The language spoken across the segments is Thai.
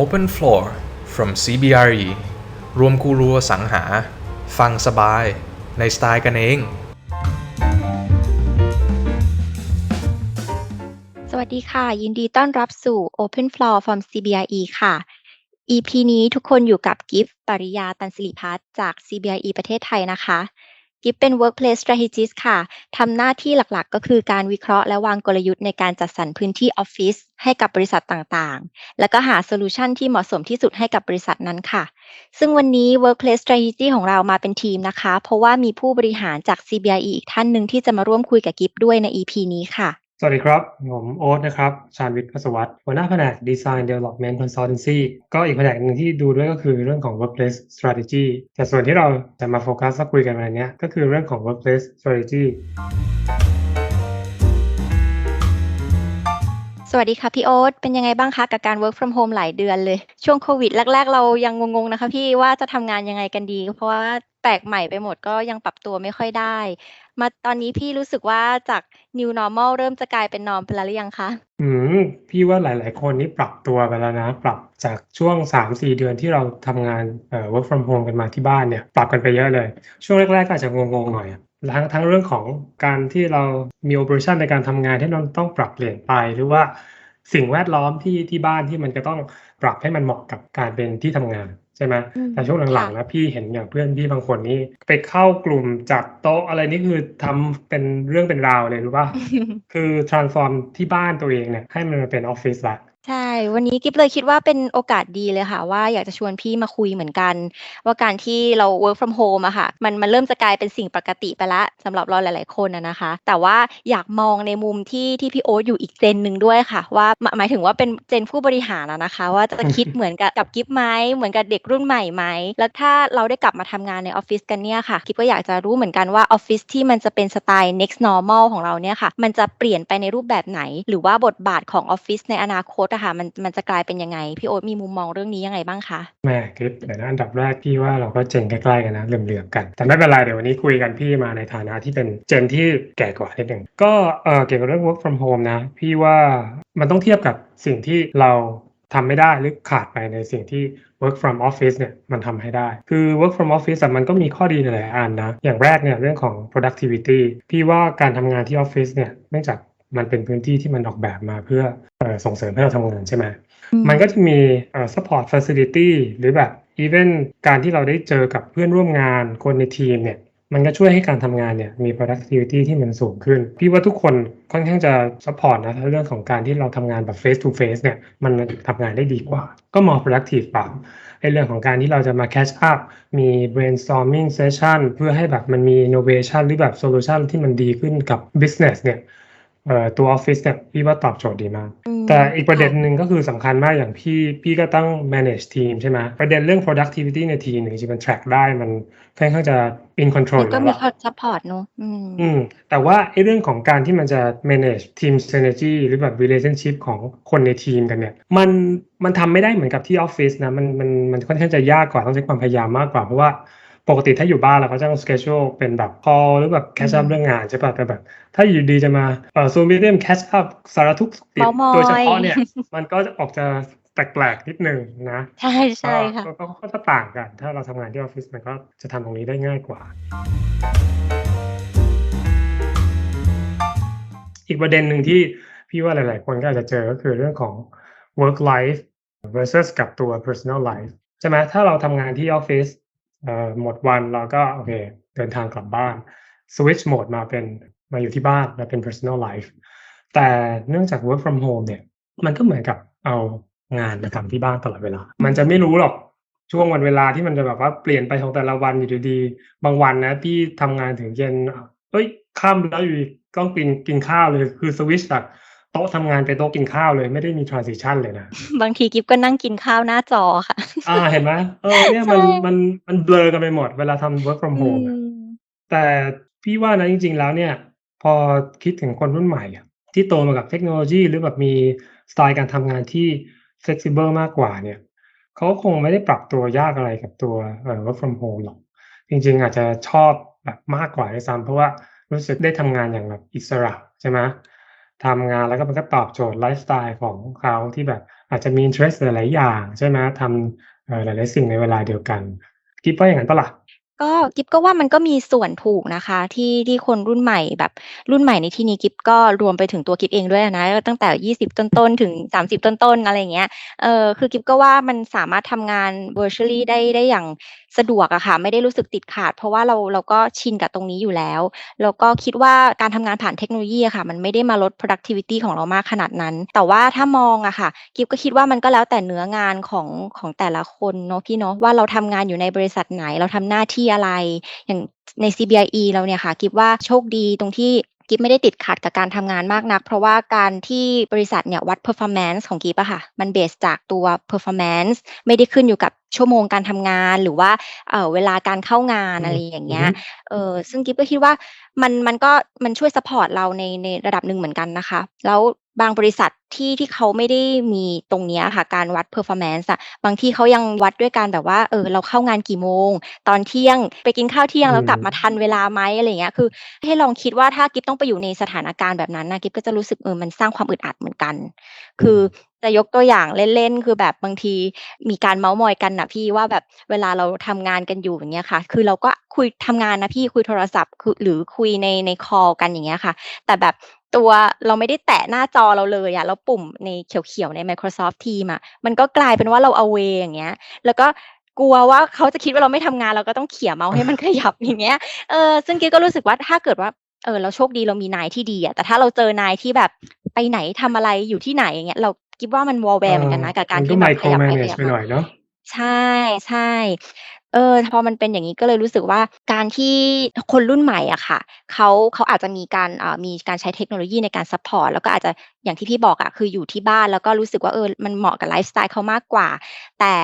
Open Floor from CBRE รวมกูรัวสังหา ฟังสบาย ในสไตล์กันเอง สวัสดีค่ะ ยินดีต้อนรับสู่ Open Floor from CBRE ค่ะ EP นี้ทุกคนอยู่กับกิฟปริยาตันสิริพัฒน์จาก CBRE ประเทศไทยนะคะ กิฟเป็น Workplace Strategist ค่ะ ทำหน้าที่หลักๆ ก็คือการวิเคราะห์และวางกลยุทธ์ในการจัดสรรพื้นที่ออฟฟิศให้กับบริษัทต่างๆ แล้วก็หาโซลูชันที่เหมาะสมที่สุดให้กับบริษัทนั้นค่ะ ซึ่งวันนี้ Workplace Strategy ของเรามาเป็นทีมนะคะ เพราะว่ามีผู้บริหารจาก CBIE อีกท่านหนึ่งที่จะมาร่วมคุยกับกิฟด้วยใน EP นี้ค่ะ สวัสดีครับ ผมโอ๊ตนะครับ ชาญวิทย์พัสวัตรหัวหน้าแผนก Design Development Consultancy ก็อีกแผนกหนึ่งที่ดูด้วยก็คือเรื่องของ Workplace Strategy แต่ส่วนที่เราจะมาโฟกัสคุยกันวันนี้ก็คือเรื่องของ Workplace Strategy สวัสดีค่ะพี่โอ๊ตเป็นยังไงบ้างคะกับการ work from home หลายเดือนเลย ช่วงโควิดแรก ๆ เรายังงงๆนะคะพี่ว่าจะทำงานยังไงกันดี เพราะว่าแปลกใหม่ไปหมดก็ยังปรับตัวไม่ค่อยได้ มาตอนนี้พี่รู้สึกว่าจาก new normal เริ่มจะกลายเป็น norm ไปแล้วหรือยังคะ อืมพี่ว่าหลาย ๆ คนนี่ปรับตัวไปแล้วนะ ปรับจากช่วง 3-4 เดือนที่เราทำงานเอ่อ work from home กันมาที่บ้านเนี่ย ปรับกันไปเยอะเลย ช่วงแรกๆก็อาจจะงง ๆ หน่อย ทั้งทั้งเรื่องของการที่เรามี operation ในการทำงานที่เราต้องปรับเปลี่ยนไป หรือว่าสิ่งแวดล้อมที่ที่บ้านที่มันจะต้องปรับให้มันเหมาะกับการเป็นที่ทำงานใช่ไหมอืมแต่ช่วงหลังๆค่ะนะพี่เห็นอย่างเพื่อนพี่บางคนนี่ไปเข้ากลุ่มจัดโต๊ะอะไรนี่คือทำเป็นเรื่องเป็นราวเลยรู้ป่ะคือ transform ที่บ้านตัวเองเนี่ยให้มันมาเป็นออฟฟิศละ ใช่ วันนี้กิฟเลยคิดว่าเป็นโอกาสดีเลยค่ะว่า อยากจะชวนพี่มาคุยเหมือนกัน ว่าการที่เรา work from home อะค่ะ มันมันเริ่มจะกลายเป็นสิ่งปกติไปแล้วสำหรับเราหลาย ๆ คนอะนะคะ แต่ว่าอยากมองในมุมที่ที่พี่โอ๊ตอยู่อีกเจนหนึ่งด้วยค่ะ ว่าหมายหมายถึงว่าเป็นเจนผู้บริหารอะนะคะ ว่าจะคิดเหมือนกับกับกิฟไหมเหมือนกับเด็กรุ่นใหม่ไหมแล้วถ้าเราได้กลับมาทำงานในออฟฟิศกันเนี่ยค่ะกิฟก็อยากจะรู้เหมือนกันว่าออฟฟิศที่มันจะเป็นสไตล์ next normal ของเราเนี่ยค่ะ มันจะเปลี่ยนไปในรูปแบบไหน หรือว่าบทบาทของออฟฟิศในอนาคตอะค่ะมันมันจะกลายเป็นยังไง พี่โอ๊ตมีมุมมองเรื่องนี้ยังไงบ้างคะแม่คลิปเดี๋ยวนะอันดับแรกพี่ว่าเราก็เจนใกล้ๆกันนะเหลื่อมๆกัน แต่ไม่เป็นไรเดี๋ยววันนี้คุยกันพี่มาในฐานะที่เป็นเจนที่แก่กว่านิดหนึ่งก็เออเกี่ยวกับเรื่อง work from home นะ พี่ว่ามันต้องเทียบกับสิ่งที่เราทำไม่ได้หรือขาดไปในสิ่งที่ work from office เนี่ยมันทำให้ได้ คือ work from office มันก็มีข้อดีหลายอันนะ อย่างแรกเนี่ยเรื่องของ productivity พี่ว่าการทำงานที่ออฟฟิศเนี่ยเนื่องจาก มันเป็นพื้นที่ที่มันออกแบบมาเพื่อเอ่อส่งเสริมให้เราทำงานใช่ไหมมันก็จะมีเอ่อ support facility หรือแบบ even การที่เราได้เจอกับเพื่อนร่วมงานคนในทีมเนี่ยมันก็ช่วยให้การทำงานเนี่ยมี productivity ที่มันสูงขึ้น พี่ว่าทุกคนค่อนข้างจะ support นะถ้าเรื่องของการที่เราทำงานแบบ face to face เนี่ยมันทำงานได้ดีกว่า ก็ more productive กว่าในเรื่องของการที่เราจะมา catch up มี brainstorming session เพื่อให้แบบมันมี innovation หรือแบบ solution ที่มันดีขึ้นกับ business เนี่ย เอ่อตัว office เนี่ยพี่ว่าตอบโจทย์ดีมากอืมแต่อีกประเด็นค่หนึ่งก็คือสำคัญมากอย่างพี่พี่ก็ต้อง manage ทีมใช่ไหมประเด็นเรื่อง productivity ในทีมเนี่ยจริงๆมัน track ได้มันค่อนข้างจะ in ะ control มันก็แล้วมีอะซัพพอร์ตเนอะอืมอืมแต่ว่าไอ้เรื่องของการที่มันจะ manage team synergy หรือแบบ relationship ของคนในทีมกันเนี่ย มันมันทำไม่ได้เหมือนกับที่ออฟฟิศนะมันมันมันค่อนข้างจะยากกว่าต้องใช้ความพยายามมากกว่าเพราะว่า ปกติถ้าอยู่บ้านเราก็จะต้อง schedule เป็นแบบ call หรือแบบ catch up อืมเรื่องงานใช่ป่ะแต่แบบ ถ้าอยู่ดีจะมาเอ่อ Zoom meeting catch up สารทุกข์สุขดิบเม้ามอยโดยเฉพาะเนี่ย มันก็ออกจะแปลกๆนิดนึงนะ ใช่ใช่ค่ะก็ก็ก็จะต่างกัน ถ้าเราทำงานที่ออฟฟิศมันก็จะทำตรงนี้ได้ง่ายกว่า อีกประเด็นหนึ่งที่พี่ว่าหลาย ๆ คนก็อาจจะเจอก็คือเรื่องของ work life versus กับตัว personal life ใช่ไหมถ้าเราทำงานที่ออฟฟิศเอ่อ หมดวันเราก็โอเคเดินทางกลับบ้าน switch mode มาเป็นมาอยู่ที่บ้านมาเป็น personal life แต่เนื่องจาก work from home เนี่ย มันก็เหมือนกับเอางานมาทำที่บ้านตลอดเวลา มันจะไม่รู้หรอกช่วงวันเวลาที่มันจะแบบว่าเปลี่ยนไปของแต่ละวันอยู่ดีๆบางวันนะพี่ทำงานถึงเย็น เอ้ยค่ำแล้วอยู่ต้องกินกินข้าวเลยคือสวิตชจาก โต๊ะทำงานไปโต๊ะกินข้าวเลย ไม่ได้มี transition เลยนะ บางทีกิฟก็นั่งกินข้าวหน้าจอค่ะ อ่าเห็นไหมเออเนี่ยมันใช่ มันมันเบลอกันไปหมดเวลาทำ work from อื home อะ ม แต่พี่ว่านะจริง ๆ แล้วเนี่ย พอคิดถึงคนรุ่นใหม่อะที่โตมากับเทคโนโลยี หรือแบบมีสไตล์การทำงานที่ flexible มากกว่าเนี่ยเขาคงไม่ได้ปรับตัวยากอะไรกับตัวเอ่อ work from home หรอก จริง ๆ อาจจะชอบแบบมากกว่าด้วยซ้ำเพราะว่ารู้สึกได้ทำงานอย่างแบบอิสระใช่ไหม ทำงานแล้วก็มันก็ตอบโจทย์ไลฟ์สไตล์ของเขาที่แบบอาจจะมี interest หลาย ๆ อย่าง ใช่ไหมทำหลาย ๆ สิ่งในเวลาเดียวกันคิดว่าอย่างนั้นปะล่ะก็กิ๊บก็ว่ามันก็มีส่วนถูกนะคะ ที่ที่คนรุ่นใหม่แบบรุ่นใหม่ในที่นี้กิ๊บก็รวมไปถึงตัวกิ๊บเองด้วยนะตั้งแต่ 20 ต้นๆ ถึง 30 ต้นๆ อะไรเงี้ยเออคือกิ๊บก็ว่ามันสามารถทำงาน virtually ได้ได้อย่าง สะดวกอะค่ะ ไม่ได้รู้สึกติดขาด เพราะว่าเราเราก็ชินกับตรงนี้อยู่แล้ว แล้วก็คิดว่าการทำงานผ่านเทคโนโลยีอะค่ะ มันไม่ได้มาลด productivity ของเรามากขนาดนั้น แต่ว่าถ้ามองอะค่ะกิ๊บก็คิดว่ามันก็แล้วแต่เนื้องานของของแต่ละคนเนาะพี่เนาะว่าเราทำงานอยู่ในบริษัทไหนเราทำหน้าที่อะไรอย่างใน CBIE เราเนี่ยค่ะกิ๊บว่าโชคดีตรงที่ กิ๊บไม่ได้ติดขัดกับการทำงานมากนัก เพราะว่าการที่บริษัทเนี่ยวัด performance ของกิ๊บอะค่ะ มันเบสจากตัว performance ไม่ได้ขึ้นอยู่กับชั่วโมงการทำงานหรือว่าเอ่อเวลาการเข้างานอืมอะไรอย่างเงี้อืยอฮึเออซึ่งกิ๊บก็คิดว่ามันมันก็มันช่วยซัพพอร์ตเราในในระดับหนึ่งเหมือนกันนะคะ แล้ว บางบริษัทที่ที่เขาไม่ได้มีตรงเนี้ยค่ะการวัด performance อะบางที่เขายังวัดด้วยการแบบว่าเออเราเข้างานกี่โมง ตอนเที่ยงไปกินข้าวเที่ยงอืแล้วมกลับมาทันเวลาไหมอะไรอย่างเงี้ยคือ ให้ลองคิดว่าถ้ากิ๊บต้องไปอยู่ในสถานการณ์แบบนั้นนะกิ๊บก็จะรู้สึกเออมันสร้างความอึดอัดเหมือนกัน คือจะยกตัวอย่างเล่นๆ คือแบบบางทีมีการเม้าท์มอยกันน่ะพี่ว่าแบบเวลาเราทำงานกันอยู่อย่างเงี้ยค่ะ คือเราก็คุยทำงานนะพี่คุยโทรศัพท์คือหรือคุยในในคอลกันอย่างเงี้ยค่ะ แต่แบบ ตัวเราไม่ได้แตะหน้าจอเราเลยอะแล้วปุ่มในเขียวๆ ใน Microsoft Teams อะมันก็กลายเป็นว่าเรา away อย่างเงี้ย แล้วก็กลัวว่าเขาจะคิดว่าเราไม่ทำงานเราก็ต้องเขี่ยเมาส์ให้มันขยับอย่างเงี้ย เออซึ่งกิ๊บก็รู้สึกว่าถ้าเกิดว่าเออเราโชคดีเรามีนายที่ดีอะแต่ถ้าเราเจอนายที่แบบไปไหนทำอะไรอยู่ที่ไหนอย่างเงี้ยเรากิ๊บว่ามันวอลแวร์เหมือนกันนะกับการมันก็ที่แบบข micro ยับไปข manage ยับไปมาหน่อยเนาะ ใช่ใช่เออ พอมันเป็นอย่างนี้ ก็เลยรู้สึกว่า การที่คนรุ่นใหม่อะค่ะ เขา เขาอาจจะมีการ อ่า มีการใช้เทคโนโลยีในการซัพพอร์ต แล้วก็อาจจะ อย่างที่พี่บอกอะ คืออยู่ที่บ้าน แล้วก็รู้สึกว่า เออ มันเหมาะกับไลฟ์สไตล์เขามากกว่า แต่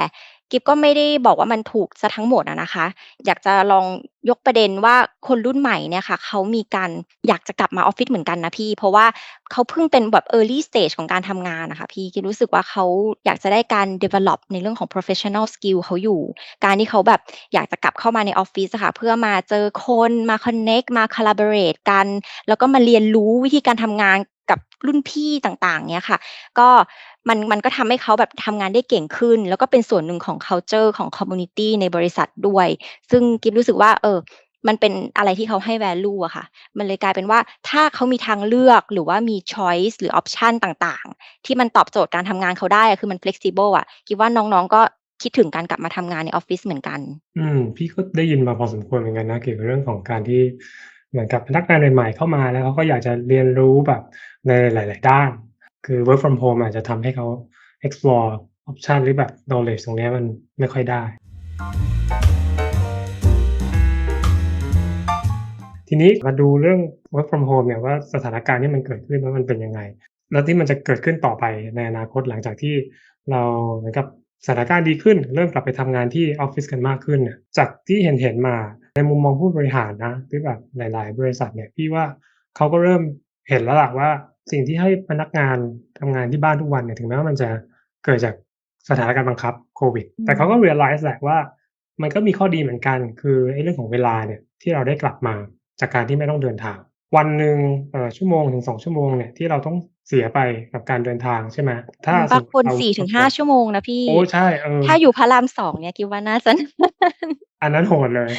กิฟก็ไม่ได้บอกว่ามันถูกซะทั้งหมดอะนะคะ อยากจะลองยกประเด็นว่าคนรุ่นใหม่เนี่ยค่ะเขามีการอยากจะกลับมาออฟฟิศเหมือนกันนะพี่ เพราะว่าเขาเพิ่งเป็นแบบ early stage ของการทำงานนะคะพี่กิฟรู้สึกว่าเขาอยากจะได้การ develop ในเรื่องของ professional skill เขาอยู่ การที่เขาแบบอยากจะกลับเข้ามาในออฟฟิศค่ะเพื่อมาเจอคนมา connect มา collaborate กัน แล้วก็มาเรียนรู้วิธีการทำงาน กับรุ่นพี่ต่างๆเนี่ยค่ะ ก็มันมันก็ทำให้เขาแบบทำงานได้เก่งขึ้น แล้วก็เป็นส่วนหนึ่งของ culture ของ community ในบริษัทด้วย ซึ่งกิฟรู้สึกว่า เออ มันเป็นอะไรที่เขาให้ value อะค่ะ มันเลยกลายเป็นว่าถ้าเขามีทางเลือกหรือว่ามี choice หรือ option ต่างๆ ที่มันตอบโจทย์การทำงานเขาได้คือมัน flexible อะคิดว่าน้องๆก็คิดถึงการกลับมาทำงานในออฟฟิศเหมือนกัน อืม พี่ก็ได้ยินมาพอสมควรเหมือนกันนะ เกี่ยวกับเรื่องของการที่ เหมือนกับพนักงานใหม่ๆเข้ามาแล้วเขาก็อยากจะเรียนรู้แบบในหลาย ๆ ด้าน คือ work from home อาจจะทำให้เขา explore option หรือแบบ knowledge ตรงนี้มันไม่ค่อยได้ ทีนี้มาดูเรื่อง work from home เนี่ยว่าสถานการณ์ที่มันเกิดขึ้นว่ามันเป็นยังไง แล้วที่มันจะเกิดขึ้นต่อไปในอนาคตหลังจากที่เราเหมือนกับ สถานการณ์ดีขึ้น เริ่มกลับไปทำงานที่ออฟฟิศกันมากขึ้นเนี่ยจากที่เห็นเห็นๆมาในมุมมองผู้บริหารนะหรือแบบหลาย ๆ บริษัทเนี่ยพี่ว่าเขาก็เริ่มเห็นแล้วล่ะว่า สิ่งที่ให้พนักงานทำงานที่บ้านทุกวันเนี่ยถึงแม้ว่ามันจะเกิดจากสถานการณ์บังคับโควิดอืมแต่เขาก็ realize แหละว่า มันก็มีข้อดีเหมือนกัน คือไอ้เรื่องของเวลาเนี่ยที่เราได้กลับมาจากการที่ไม่ต้องเดินทาง วันหนึ่งเอ่อชั่วโมงถึงสองชั่วโมงเนี่ยที่เราต้อง เสียไปกับการเดินทางใช่ไหมถ้าสบามงมคนติเราสี่ถึงห้าชั่วโมงนะพี่ โอ้ใช่เออถ้าอยู่พระรามสองเนี่ยคิดว่าน่าจะอันนั้นโหดเลย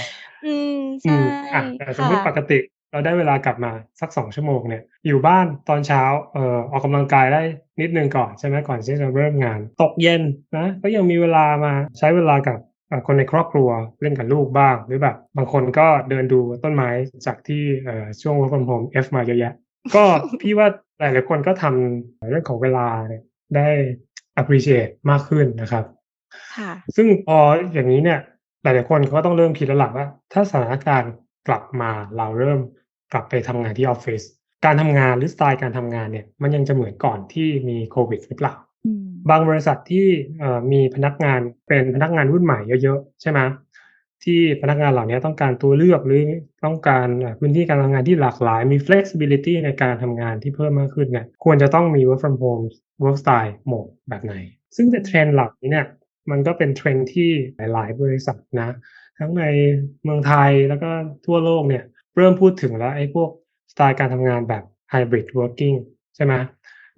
อืมอืใช่มอะแต่สมมติปค่ะกติ เราได้เวลากลับมาสักสองชั่วโมงเนี่ย อยู่บ้านตอนเช้าเอ่อออกกำลังกายได้นิดนึงก่อนใช่ไหมก่อนที่จะเริ่มงาน ตกเย็นนะก็ยังมีเวลามาใช้เวลากับเอ่อคนในครอบครัวเล่นกับลูกบ้าง หรือแบบบางคนก็เดินดูต้นไม้จากที่เอ่อช่วง work from home F มาเยอะแยะ ก็พี่ว่า หลายๆคนก็ทำเรื่องของเวลาเนี่ยได้ appreciate มากขึ้นนะครับค่ะซึ่งพออย่างนี้เนี่ยหลายๆคนเขาก็ต้องเริ่มคิดแล้วล่ะว่า ถ้าสถานการณ์กลับมาเราเริ่มกลับไปทำงานที่ออฟฟิศการทำงานหรือสไตล์การทำงานเนี่ยมันยังจะเหมือนก่อนที่มีโควิดหรือเปล่าอืมบางบริษัทที่เอ่อมีพนักงานเป็นพนักงานรุ่นใหม่เยอะๆ ใช่ไหม ที่พนักงานเหล่านี้ต้องการตัวเลือกหรือต้องการพื้นที่การทำงานที่หลากหลาย มี flexibility ในการทำงานที่เพิ่มมากขึ้นเนี่ยควรจะต้องมี work from home work style โหมดแบบไหน ซึ่งในเทรนด์หล่านี้เนี่ยมันก็เป็นเทรนด์ที่หลาย ๆ บริษัทนะ ทั้งในเมืองไทยแล้วก็ทั่วโลกเนี่ยเริ่มพูดถึงแล้วไอ้พวกสไตล์การทำงานแบบ hybrid working ใช่ไหม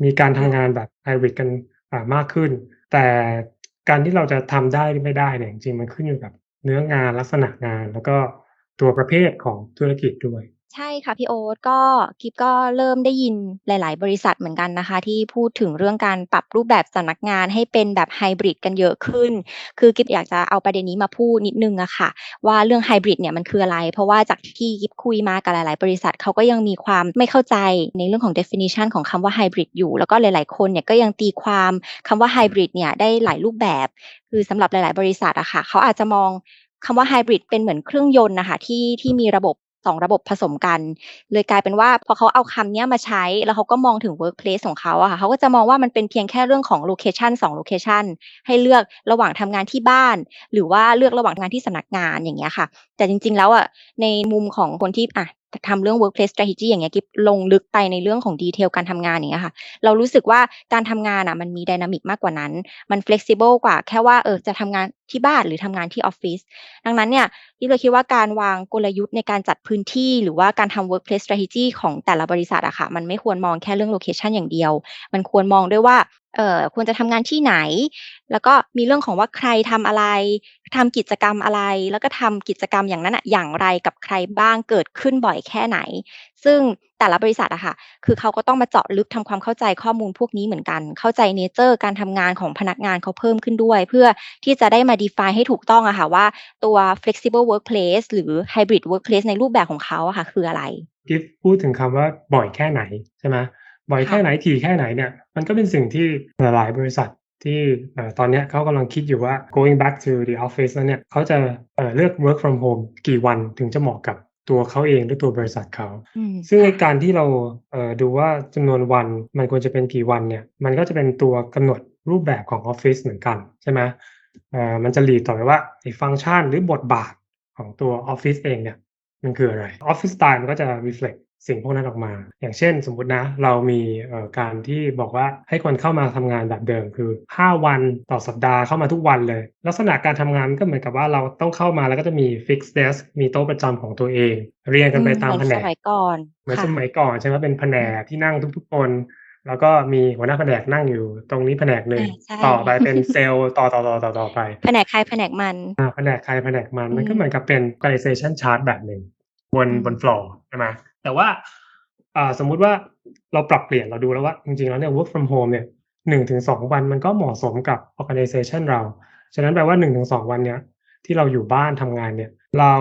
มีการทำงานแบบไฮบริดกันมากขึ้น แต่การที่เราจะทำได้หรือไม่ได้เนี่ยจริงๆมันขึ้นอยู่กับ เนื้องานลักษณะงาน แล้วก็ตัวประเภทของธุรกิจด้วย ใช่ค่ะพี่โอ๊ต ก็กิฟก็เริ่มได้ยินหลาย ๆ บริษัทเหมือนกันนะคะ ที่พูดถึงเรื่องการปรับรูปแบบสำนักงานให้เป็นแบบไฮบริดกันเยอะขึ้น คือกิฟอยากจะเอาประเด็นนี้มาพูดนิดนึงอะค่ะว่า เรื่องไฮบริดเนี่ยมันคืออะไร เพราะว่าจากที่กิฟคุยมากับหลาย ๆ บริษัท เขาก็ยังมีความไม่เข้าใจในเรื่องของ definition ของคำว่าไฮบริดอยู่ แล้วก็หลาย ๆ คนเนี่ยก็ยังตีความคำว่าไฮบริดเนี่ยได้หลายรูปแบบ คือสำหรับหลาย ๆ บริษัทอะค่ะ เขาอาจจะมองคำว่าไฮบริดเป็นเหมือนเครื่องยนต์นะคะที่ที่มีระบบ สองระบบผสมกัน เลยกลายเป็นว่าพอเขาเอาคำนี้มาใช้ แล้วเขาก็มองถึง workplace ของเขาอะค่ะเขาก็จะมองว่ามันเป็นเพียงแค่เรื่องของ location 2 location ให้เลือกระหว่างทำงานที่บ้าน หรือว่าเลือกระหว่างทำงานที่สำนักงานอย่างเงี้ยค่ะ แต่จริง ๆ แล้วอะในมุมของคนที่อะ ทำเรื่อง workplace strategy อย่างเงี้ยกิบลงลึกไปในเรื่องของดีเทลการทำงานอย่างเงี้ยค่ะ เรารู้สึกว่าการทำงานอะมันมี dynamic มากกว่านั้น มัน flexible กว่าแค่ว่าเออจะทำงานที่บ้านหรือทำงานที่ออฟฟิศดังนั้นเนี่ยที่เราคิดว่าการวางกลยุทธ์ในการจัดพื้นที่หรือว่าการทำ workplace strategy ของแต่ละบริษัทอะค่ะ มันไม่ควรมองแค่เรื่อง location อย่างเดียว มันควรมองด้วยว่า เอ่อควรจะทำงานที่ไหน แล้วก็มีเรื่องของว่าใครทำอะไรทำกิจกรรมอะไร แล้วก็ทำกิจกรรมอย่างนั้นอะอย่างไรกับใครบ้างเกิดขึ้นบ่อยแค่ไหน ซึ่งแต่ละบริษัทอะค่ะ คือเขาก็ต้องมาเจาะลึกทำความเข้าใจข้อมูลพวกนี้เหมือนกัน เข้าใจเนเจอร์การทำงานของพนักงานเขาเพิ่มขึ้นด้วย เพื่อที่จะได้มา define ให้ถูกต้องอะค่ะว่าตัว flexible workplace หรือ hybrid workplace ในรูปแบบของเขาอะค่ะ คืออะไรกิฟพูดถึงคำว่าบ่อยแค่ไหนใช่ไหม บ่อยแค่ไหนถี่แค่ไหนเนี่ยมันก็เป็นสิ่งที่หลายๆบริษัทที่เอ่อตอนเนี้ยเขากำลังคิดอยู่ว่า going back to the office แล้วเนี่ยเขาจะเอ่อเลือก work from home กี่วันถึงจะเหมาะกับตัวเขาเองหรือตัวบริษัทเขาอืมซึ่งในค่ะการที่เราเอ่อดูว่าจำนวนวันมันควรจะเป็นกี่วันเนี่ย มันก็จะเป็นตัวกำหนดรูปแบบของออฟฟิศเหมือนกันใช่ไหมเอ่อมันจะหลีดต่อไปว่าไอ้ฟังก์ชันหรือบทบาทของตัวออฟฟิศเองเนี่ยมันคืออะไรออฟฟิศสไตล์มันก็จะ reflect สิ่งพวกนั้นออกมา อย่างเช่นสมมุตินะ เรามีเอ่อการที่บอกว่าให้คนเข้ามาทำงานแบบเดิมคือ 5 วันต่อสัปดาห์เข้ามาทุกวันเลย ลักษณะการทำงานก็เหมือนกับว่าเราต้องเข้ามาแล้วก็จะมี fixed desk มีโต๊ะประจำของตัวเอง เรียงกันไปตามเหแผมือนนสกมัยก่อนเหมือนค่ะสมัยก่อนใช่ไหมเป็นแผนกที่นั่งทุกๆคนแล้วก็มีหัวหน้าแผนกนั่งอยู่ตรงนี้แผนกหนึ่งอ่าใช่ต่อไปเป็นเซลล์ต่อต่อต่อต่อต่อไปแผนกใครแผนกมันอ่าแผนกใครแผนกมันมันก็อืมเหมือนกับเป็น organization chart แบบหนึ่ง บนอืมบน floor ใช่ไหมแต่ว่าอ่าสมมุติว่าเราปรับเปลี่ยนเราดูแล้วว่า จริงๆแล้วเนี่ย work from home เนี่ยหนึ่งถึงสองวันมันก็เหมาะสมกับ organization เรา ฉะนั้นแปลว่าหนึ่งถึงสองวันเนี้ยที่เราอยู่บ้านทำงานเนี่ย เรา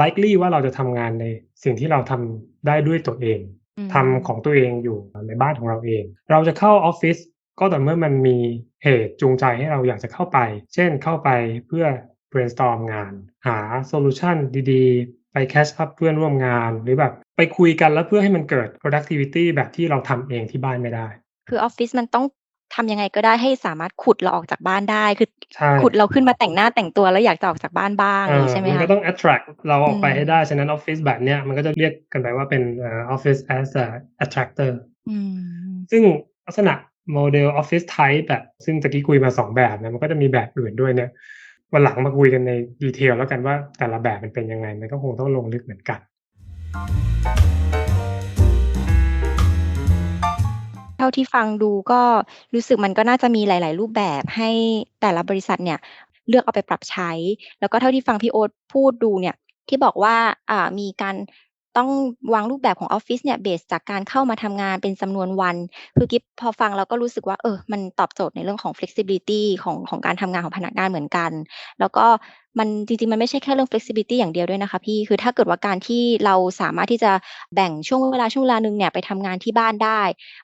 likely ว่าเราจะทำงานในสิ่งที่เราทำได้ด้วยตัวเองอืมทำของตัวเองอยู่ในบ้านของเราเอง เราจะเข้าออฟฟิศก็ต่อเมื่อมันมีเหตุจูงใจให้เราอยากจะเข้าไป เช่นเข้าไปเพื่อ brainstorm งาน หาโซลูชันดีๆ ไป catch up เพื่อนร่วมงาน หรือแบบไปคุยกันแล้วเพื่อให้มันเกิด productivity แบบที่เราทำเองที่บ้านไม่ได้ คือออฟฟิศมันต้องทำยังไงก็ได้ให้สามารถขุดเราออกจากบ้านได้ คือใช่ขุดเราขึ้นมาแต่งหน้าแต่งตัวแล้วอยากจะออกจากบ้านบ้างเออย่างอนี้ใช่ไหมมันคะก็ต้อง attract เราออกไปอืมให้ได้ ฉะนั้นออฟฟิศแบบเนี้ยมันก็จะเรียกกันไปว่าเป็นเอ่อ office as a attractor อืมซึ่งลักษณะโมเดล Office Type แบบ ซึ่งตะกี้คุยมาสองแบบนะมันก็จะมีแบบอื่นด้วยเนี่ย วันหลังมาคุยกันในดีเทลแล้วกันว่าแต่ละแบบมันเป็นยังไง มันก็คงต้องลงลึกเหมือนกัน เท่าที่ฟังดูก็รู้สึกมันก็น่าจะมีหลาย ๆ รูปแบบให้แต่ละบริษัทเนี่ยเลือกเอาไปปรับใช้ แล้วก็เท่าที่ฟังพี่โอ๊ตพูดดูเนี่ยที่บอกว่าอ่ามีการ ต้องวางรูปแบบของออฟฟิศเนี่ยเบสจากการเข้ามาทำงานเป็นจำนวนวัน คือกิฟพอฟังแล้วก็รู้สึกว่าเออมันตอบโจทย์ในเรื่องของ flexibility ของของการทำงานของพนักงานเหมือนกัน แล้วก็มันจริงๆ มันไม่ใช่แค่เรื่อง flexibility อย่างเดียวด้วยนะคะพี่คือถ้าเกิดว่าการที่เราสามารถที่จะแบ่งช่วงเวลาช่วงเวลาหนึ่งเนี่ยไปทำงานที่บ้านได้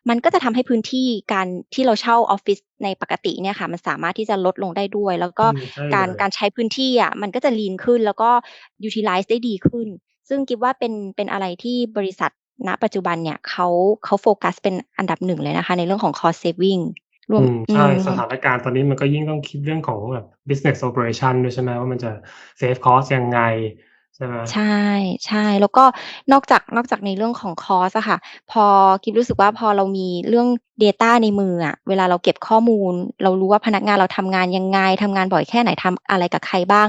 มันก็จะทำให้พื้นที่การที่เราเช่าออฟฟิศในปกติเนี่ยค่ะ มันสามารถที่จะลดลงได้ด้วย แล้วก็อืมใช่การเลยการใช้พื้นที่อะมันก็จะ lean ขึ้นแล้วก็ utilize ได้ดีขึ้น ซึ่งคิดว่าเป็นเป็นอะไรที่บริษัทณปัจจุบันเนี่ยเขาเขาโฟกัสเป็นอันดับหนึ่งเลยนะคะ ในเรื่องของ cost saving รวมอืมใช่อืมสถานการณ์ตอนนี้มันก็ยิ่งต้องคิดเรื่องของแบบ business operation ด้วยใช่ไหมว่ามันจะ save cost ยังไงใช่ไหมใช่ใช่แล้วก็นอกจากนอกจากในเรื่องของคอสอะค่ะ พอกิฟรู้สึกว่าพอเรามีเรื่อง Data ในมืออะเวลาเราเก็บข้อมูล เรารู้ว่าพนักงานเราทำงานยังไงทำงานบ่อยแค่ไหนทำอะไรกับใครบ้าง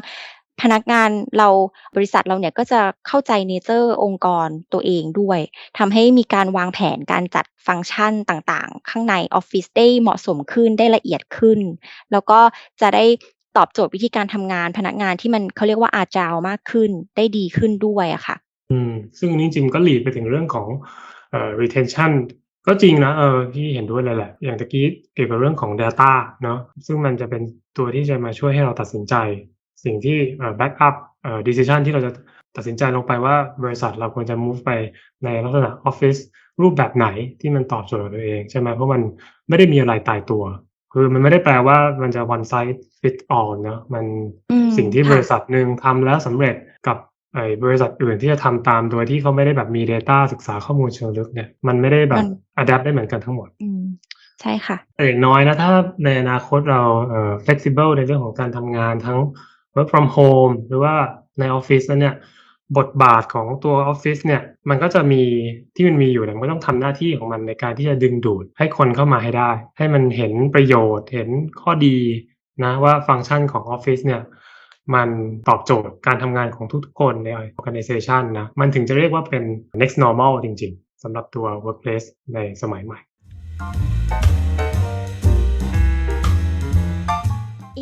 พนักงานเราบริษัทเราเนี่ยก็จะเข้าใจเนเจอร์องค์กรตัวเองด้วยทำให้มีการวางแผนการจัดฟังก์ชันต่างๆ ข้างในออฟฟิศได้เหมาะสมขึ้นได้ละเอียดขึ้น แล้วก็จะได้ตอบโจทย์วิธีการทำงานพนักงานที่มันเขาเรียกว่าอาจาวมากขึ้นได้ดีขึ้นด้วยอะค่ะ อืม ซึ่งนี้จริงๆก็หลีดไปถึงเรื่องของเอ่อ retention ก็จริงนะเออพี่เห็นด้วยเลยแหละ อย่างตะกี้เกี่ยวกับเรื่องของ data เนาะซึ่งมันจะเป็นตัวที่จะมาช่วยให้เราตัดสินใจ สิ่งที่เอ่อ backup เอ่อ decision ที่เราจะตัดสินใจลงไปว่าบริษัทเราควรจะ move ไปในลักษณะ office รูปแบบไหนที่มันตอบโจทย์กับตัวเองใช่ไหมเพราะมันไม่ได้มีอะไรตายตัว คือมันไม่ได้แปลว่ามันจะ one size fit all เนอะมันอืมสิ่งที่ค่ะบริษัทหนึ่งทำแล้วสำเร็จกับไอ้บริษัทอื่นที่จะทำตามโดยที่เขาไม่ได้แบบมี Data ศึกษาข้อมูลเชิงลึกเนี่ยมันไม่ได้แบมับน adapt ได้เหมือนกันทั้งหมดอืมใช่ค่ะแต่อย่างน้อยนะถ้าในอนาคตเราเอ่อ flexible ในเรื่องของการทำงานทั้ง work from home หรือว่าในออฟฟิศแล้วเนี่ยบทบาทของตัวออฟฟิศเนี่ยมันก็จะมีที่มันมีอยู่เนี่ยมันก็ต้องทำหน้าที่ของมันในการที่จะดึงดูดให้คนเข้ามาให้ได้ ให้มันเห็นประโยชน์เห็นข้อดีนะว่าฟังก์ชันของออฟฟิศเนี่ยมันตอบโจทย์การทำงานของทุกๆคนใน organization นะมันถึงจะเรียกว่าเป็น next normal จริงๆสำหรับตัว workplace ในสมัยใหม่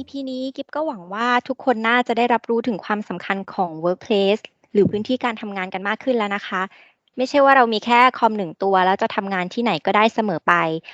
EP นี้กิฟก็หวังว่าทุกคนน่าจะได้รับรู้ถึงความสำคัญของ workplace หรือพื้นที่การทำงานกันมากขึ้นแล้วนะคะ ไม่ใช่ว่าเรามีแค่คอมหนึ่งตัวแล้วจะทำงานที่ไหนก็ได้เสมอไป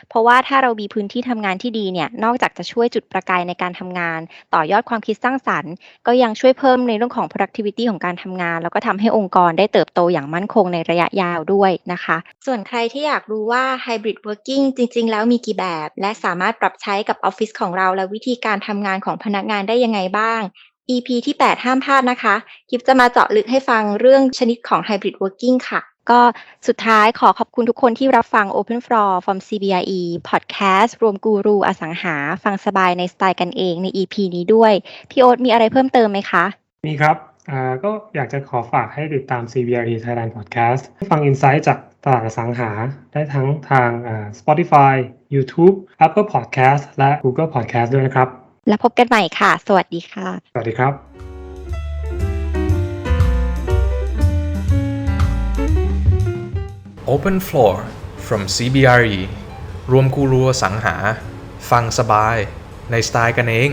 เพราะว่าถ้าเรามีพื้นที่ทำงานที่ดีเนี่ย นอกจากจะช่วยจุดประกายในการทำงาน ต่อยอดความคิดสร้างสรรค์ ก็ยังช่วยเพิ่มในเรื่องของ productivity ของการทำงาน แล้วก็ทำให้องค์กรได้เติบโตอย่างมั่นคงในระยะยาวด้วยนะคะ ส่วนใครที่อยากรู้ว่า hybrid working จริง ๆ แล้วมีกี่แบบ และสามารถปรับใช้กับออฟฟิศของเราและวิธีการทำงานของพนักงานได้ยังไงบ้าง EP ที่ 8 ห้ามพลาดนะคะ กิฟจะมาเจาะลึกให้ฟังเรื่องชนิดของ hybrid working ค่ะ ก็สุดท้ายขอขอบคุณทุกคนที่รับฟัง Open Floor from CBRE Podcast รวมกูรูอสังหา ฟังสบายในสไตล์กันเองใน EP นี้ด้วย พี่โอ๊ตมีอะไรเพิ่มเติมไหมคะ มีครับอ่าก็อยากจะขอฝากให้ติดตาม CBRE Thailand Podcast ฟัง Insight จากตลาดอสังหา ได้ทั้งทางอ่า Spotify YouTube Apple Podcast และ Google Podcast ด้วยนะครับ แล้วพบกันใหม่ค่ะ สวัสดีค่ะ สวัสดีครับ Open Floor from CBRE รวมกูรูสังหา ฟังสบาย ในสไตล์กันเอง